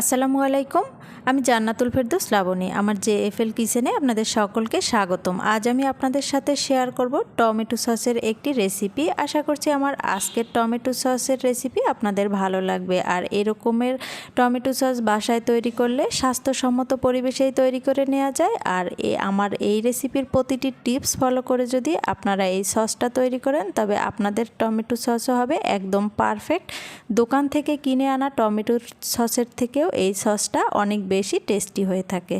আসসালামু আলাইকুম, আমি জান্নাতুল ফেরদৌস লাবণী। আমার জে এফ এল কিচেনে আপনাদের সকলকে স্বাগতম। আজ আমি আপনাদের সাথে শেয়ার করব টমেটো সসের একটি রেসিপি। আশা করছি আমার আজকের টমেটো সসের রেসিপি আপনাদের ভালো লাগবে। আর এরকমের টমেটো সস বাসায় তৈরি করলে স্বাস্থ্যসম্মত পরিবেশেই তৈরি করে নেওয়া যায়। আর এ আমার এই রেসিপির প্রতিটি টিপস ফলো করে যদি আপনারা এই সসটা তৈরি করেন, তবে আপনাদের টমেটো সসও হবে একদম পারফেক্ট। দোকান থেকে কিনে আনা টমেটো সসের থেকেও এই সসটা অনেক বেশি টেস্টি হয়ে থাকে।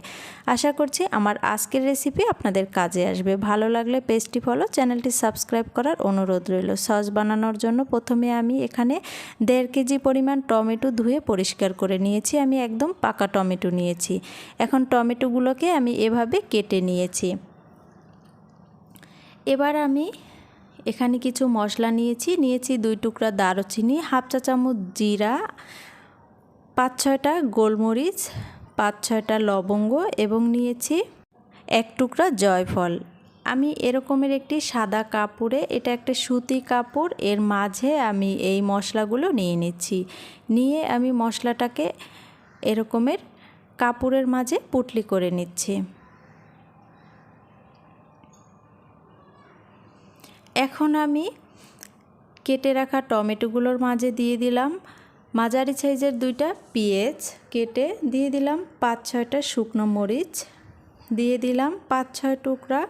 আশা করছি আমার আজকের রেসিপি আপনাদের কাজে আসবে। ভালো লাগলে পেস্টি ফলো চ্যানেলটি সাবস্ক্রাইব করার অনুরোধ রইল। সস বানানোর জন্য প্রথমে আমি এখানে দেড় কেজি পরিমাণ টমেটো ধুয়ে পরিষ্কার করে নিয়েছি। আমি একদম পাকা টমেটো নিয়েছি। এখন টমেটোগুলোকে আমি এভাবে কেটে নিয়েছি। এবার আমি এখানে কিছু মশলা নিয়েছি। নিয়েছি দুই টুকরা দারুচিনি, হাফ চা চামচ জিরা পাঁচ ছয়টা গোলমরিচ, পাঁচ ছয়টা লবঙ্গ এবং নিয়েছি এক টুকরা জয়ফল। আমি এরকমের একটি সাদা কাপড়ে, এটা একটা সুতি কাপড়, এর মাঝে আমি এই মশলাগুলো নিয়ে নিচ্ছি। নিয়ে আমি মশলাটাকে এরকমের কাপড়ের মাঝে পুটলি করে নিচ্ছি। এখন আমি কেটে রাখা টমেটোগুলোর মাঝে দিয়ে দিলাম। মাঝারি সাইজের দুইটা পেঁয়াজ কেটে দিয়ে দিলাম পাঁচ ছয়টা শুকনো মরিচ, দিয়ে দিলাম পাঁচ ছয় টুকরা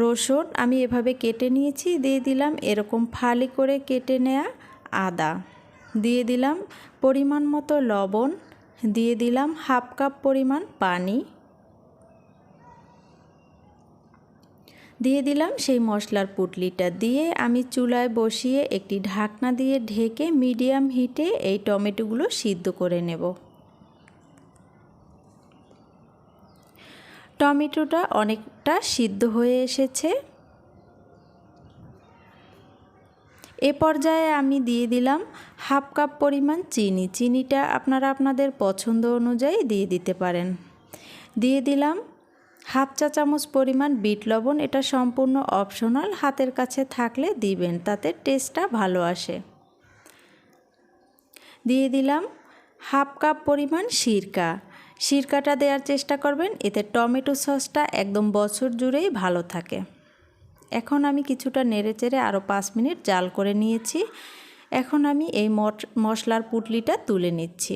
রসুন। আমি এভাবে কেটে নিয়েছি, দিয়ে দিলাম এরকম ফালি করে কেটে নেয়া আদা। দিয়ে দিলাম পরিমাণ মতো লবণ, দিয়ে দিলাম হাফ কাপ পরিমাণ পানি। দিয়ে দিলাম সেই মশলার পুটলিটা দিয়ে আমি চুলায় বসিয়ে একটি ঢাকনা দিয়ে ঢেকে মিডিয়াম হিটে এই টমেটোগুলো সিদ্ধ করে নেব। টমেটোটা অনেকটা সিদ্ধ হয়ে এসেছে। এ পর্যায়ে আমি দিয়ে দিলাম হাফ কাপ পরিমাণ চিনি। চিনিটা আপনারা আপনাদের পছন্দ অনুযায়ী দিয়ে দিতে পারেন। দিয়ে দিলাম হাফ চা চামচ পরিমাণ বিট লবণ, এটা সম্পূর্ণ অপশনাল, হাতের কাছে থাকলে দিবেন, তাতে টেস্টটা ভালো আসে। দিয়ে দিলাম হাফ কাপ পরিমাণ সিরকা। সিরকাটা দেওয়ার চেষ্টা করবেন, এতে টমেটো সসটা একদম বছর জুড়েই ভালো থাকে। এখন আমি কিছুটা নেড়ে চেড়ে আরও পাঁচ মিনিট জাল করে নিয়েছি। এখন আমি এই মশলার পুটলিটা তুলে নিচ্ছি।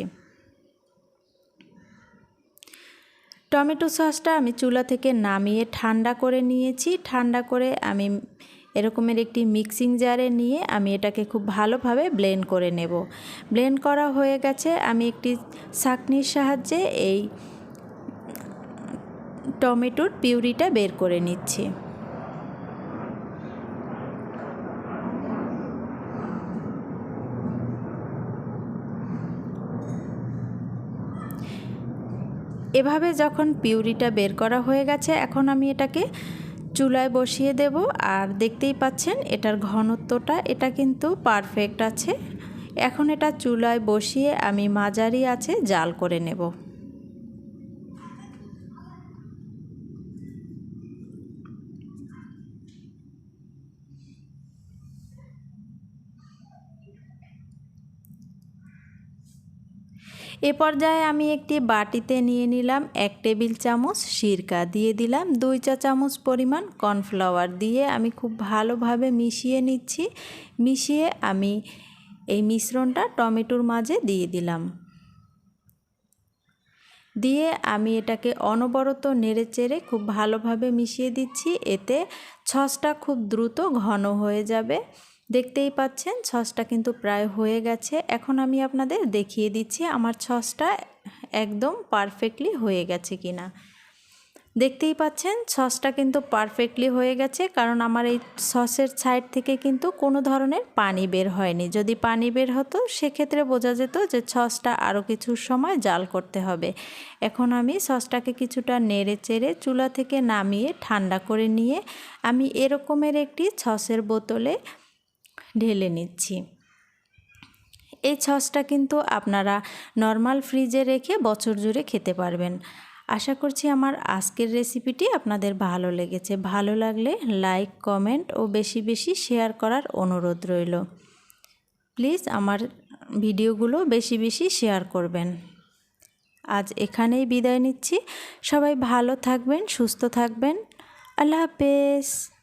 টমেটো সসটা আমি চুলা থেকে নামিয়ে ঠান্ডা করে নিয়েছি। ঠান্ডা করে আমি এরকমের একটি মিক্সিং জারে নিয়ে আমি এটাকে খুব ভালোভাবে ব্লেন্ড করে নেব। ব্লেন্ড করা হয়ে গেছে। আমি একটি ছাকনির সাহায্যে এই টমেটোর পিউরিটা বের করে নিচ্ছি। এভাবে যখন পিউরিটা বের করা হয়ে গেছে, এখন আমি এটাকে চুলায় বসিয়ে দেব। আর দেখতেই পাচ্ছেন, এটার ঘনত্বটা, এটা কিন্তু পারফেক্ট আছে। এখন এটা চুলায় বসিয়ে আমি মাঝারি আছে জাল করে নেব। এ পর্যায়ে আমি একটি বাটিতে নিয়ে নিলাম এক টেবিল চামচ সিরকা, দিয়ে দিলাম দুই চা চামচ পরিমাণ কর্নফ্লাওয়ার দিয়ে আমি খুব ভালোভাবে মিশিয়ে নিচ্ছি। মিশিয়ে আমি এই মিশ্রণটা টমেটোর মাঝে দিয়ে দিলাম। দিয়ে আমি এটাকে অনবরত নেড়ে চেড়ে খুব ভালোভাবে মিশিয়ে দিচ্ছি। এতে ছসটা খুব দ্রুত ঘন হয়ে যাবে। দেখতেই পাচ্ছেন, ছসটা কিন্তু প্রায় হয়ে গেছে। এখন আমি আপনাদের দেখিয়ে দিচ্ছি আমার ছসটা একদম পারফেক্টলি হয়ে গেছে কিনা। দেখতেই পাচ্ছেন সসটা কিন্তু পারফেক্টলি হয়ে গেছে, কারণ আমার এই সসের সাইড থেকে কিন্তু কোনো ধরনের পানি বের হয়নি। যদি পানি বের হতো, সেক্ষেত্রে বোঝা যেত যে সসটা আরও কিছু সময় জাল করতে হবে। এখন আমি সসটাকে কিছুটা নেড়ে চেড়ে চুলা থেকে নামিয়ে ঠান্ডা করে নিয়ে, আমি এরকমের একটি সসের বোতলে ঢেলে নিচ্ছি। এই সসটা কিন্তু আপনারা নর্মাল ফ্রিজে রেখে বছর জুড়ে খেতে পারবেন। আশা করছি আমার আজকের রেসিপিটি আপনাদের ভালো লেগেছে। ভালো লাগলে লাইক, কমেন্ট ও বেশি বেশি শেয়ার করার অনুরোধ রইল। প্লিজ আমার ভিডিওগুলো বেশি বেশি শেয়ার করবেন। আজ এখানেই বিদায় নিচ্ছি। সবাই ভালো থাকবেন, সুস্থ থাকবেন। আল্লাহ হাফেজ।